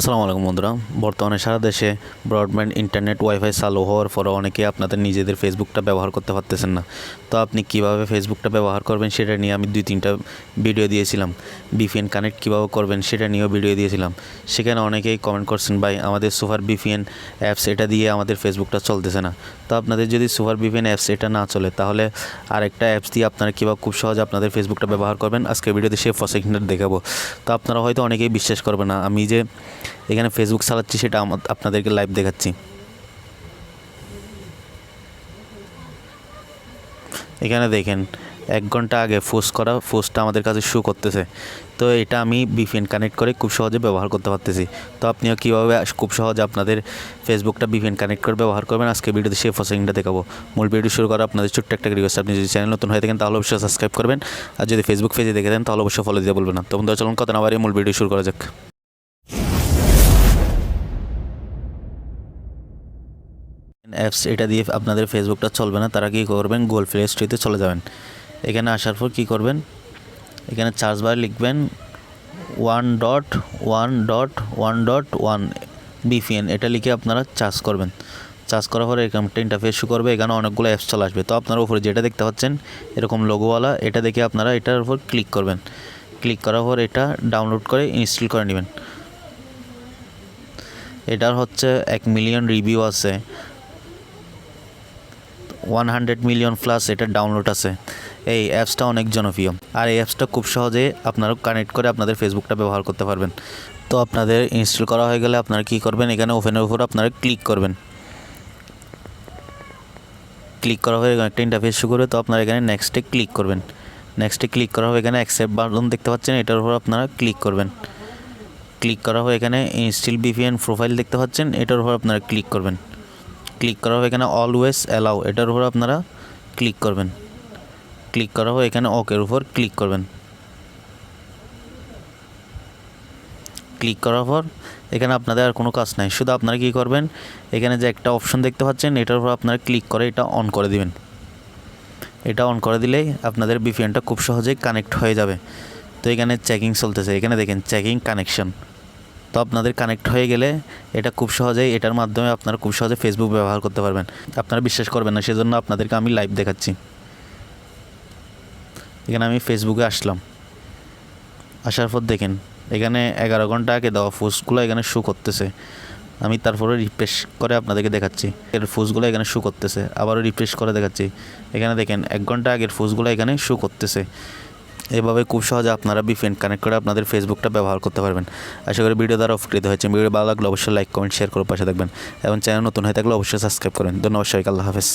আসসালামু আলাইকুম বন্ধুরা। বর্তমানে সারা দেশে ব্রডব্যান্ড ইন্টারনেট ওয়াইফাই চালু হওয়ার পরে অনেকে আপনাদের নিজেদের ফেসবুকটা ব্যবহার করতে পারতেছেন না। তো আপনি কীভাবে ফেসবুকটা ব্যবহার করবেন সেটা নিয়ে আমি দুই, তিনটা ভিডিও দিয়েছিলাম। বিপিএন কানেক্ট কীভাবে করবেন সেটা নিয়েও ভিডিও দিয়েছিলাম। সেখানে অনেকেই কমেন্ট করছেন, ভাই, আমাদের সুপার বিপিএন অ্যাপস এটা দিয়ে আমাদের ফেসবুকটা চলতেছে না। তো আপনাদের যদি সুপার বিপিএন অ্যাপস এটা না চলে, তাহলে আরেকটা অ্যাপস দিয়ে আপনারা কীভাবে খুব সহজে আপনাদের ফেসবুকটা ব্যবহার করবেন? আজকে ভিডিওতে সে প্রসেকশনটা দেখাবো। তো আপনারা হয়তো অনেকেই বিশ্বাস করবে না। আমি যে এখানে ফেসবুক চালাচ্ছি, সেটা আপনাদেরকে লাইভ দেখাচ্ছি। এখানে দেখেন, এক ঘণ্টা আগে ফোস করা ফোসটা আমাদের কাছে শু করতেছে। তো এটা আমি বিপিএন কানেক্ট করে খুব সহজে ব্যবহার করতে পারতেছি। তো আপনিও কীভাবে খুব সহজে আপনাদের ফেসবুকটা বিপিএন কানেক্ট করে ব্যবহার করবেন, আজকে ভিডিওতে সেই প্রসেসিংটা দেখাবো। মূল ভিডিও শুরু করা আপনাদের ছোট্ট একটা রিকোয়েস্ট আপনি যদি চ্যানেল নতুন হয়ে থাকেন, তাহলে অবশ্যই সাবস্ক্রাইব করবেন। আর যদি ফেসবুক পেজে দেখে দেন, তাহলে অবশ্যই ফলো দিতে বলবেন না। তো বন্ধুরা, চলুন কথা না বাড়িয়ে মূল ভিডিও শুরু করা যাক। অ্যাপস এটা দিয়ে আপনাদের ফেসবুকটা চলবে না, তারা কী করবেন? গুগল প্লে স্টোরিতে চলে যাবেন। এখানে আসার পর কী করবেন? এখানে চার্জ বার লিখবেন one dot one dot one dot one VPN এটা লিখে আপনারা চার্জ করবেন। চার্জ করার পরে এরকম একটা ইন্টারফেস শু করবে, এখানে অনেকগুলো অ্যাপস চলে আসবে। তো আপনারা উপরে যেটা দেখতে পাচ্ছেন, এরকম লোগোওয়ালা এটা দেখে আপনারা এটার উপর ক্লিক করবেন। ক্লিক করার পর এটা ডাউনলোড করে ইনস্টল করে নেবেন। এটার হচ্ছে এক মিলিয়ন রিভিউ আছে। ওয়ান হান্ড্রেড মিলিয়ন প্লাস এটা ডাউনলোড আছে। এই অ্যাপসটা অনেক জনপ্রিয়। আর এই অ্যাপসটা খুব সহজে আপনারা কানেক্ট করে আপনাদের ফেসবুকটা ব্যবহার করতে পারবেন। তো আপনাদের ইনস্টল করা হয়ে গেলে আপনারা কী করবেন? এখানে ওপেনের উপর আপনারা ক্লিক করবেন। ক্লিক করা হয়ে একটা ইন্টারফেস শুরু করে তো আপনারা এখানে নেক্সটে ক্লিক করবেন। নেক্সটে ক্লিক করা হবে এখানে অ্যাকসেপ্ট বাটন দেখতে পাচ্ছেন, এটার উপর আপনারা ক্লিক করবেন। ক্লিক করা হয় এখানে ইনস্টিল বিপিএন প্রোফাইল দেখতে পাচ্ছেন, এটার উপর আপনারা ক্লিক করবেন। ক্লিক করা হবে এখানে অলওয়েজ অ্যালাউ এটার উপর আপনারা ক্লিক করবেন। ক্লিক করা হয় এখানে ওকের উপর ক্লিক করবেন। ক্লিক করার পর এখানে আপনাদের আর কোনো কাজ নাই, শুধু আপনারা কী করবেন, এখানে যে একটা অপশন দেখতে পাচ্ছেন, এটার উপর আপনারা ক্লিক করে এটা অন করে দিবেন। এটা অন করে দিলেই আপনাদের বিপিএনটা খুব সহজেই কানেক্ট হয়ে যাবে। তো এখানে চেকিং চলতেছে, এখানে দেখেন চেকিং কানেকশন তো আপনাদের কানেক্ট হয়ে গেলে এটা খুব সহজেই এটার মাধ্যমে আপনারা খুব সহজে ফেসবুক ব্যবহার করতে পারবেন। আপনারা বিশ্বাস করবেন না, সেজন্য আপনাদেরকে আমি লাইভ দেখাচ্ছি। এখানে আমি ফেসবুকে আসলাম। আসার পর দেখেন, এখানে এগারো ঘণ্টা আগে দেওয়া পোস্টগুলো এখানে শু করতেছে। আমি তারপরে রিফ্রেশ করে আপনাদেরকে দেখাচ্ছি। এর ফুসগুলো এখানে শু করতেছে, আবারও রিফ্রেশ করে দেখাচ্ছি। এখানে দেখেন, এক ঘণ্টা আগের ফুসগুলো এখানে শু করতেছে। এভাবে খুব সহজে আপনারা বিফেন কানেক্ট করে আপনাদের ফেসবুকটা ব্যবহার করতে পারবেন। আশা করি ভিডিও দ্বারা উপকৃত হয়েছে। ভিডিও ভালো লাগলে অবশ্যই লাইক কমেন্ট শেয়ার করে পাশে থাকবেন। এবং চ্যানেল নতুন হয়ে থাকলে অবশ্যই সাবস্ক্রাইব করেন ধন্যবাদ সবাইকে। আল্লাহ হাফেজ।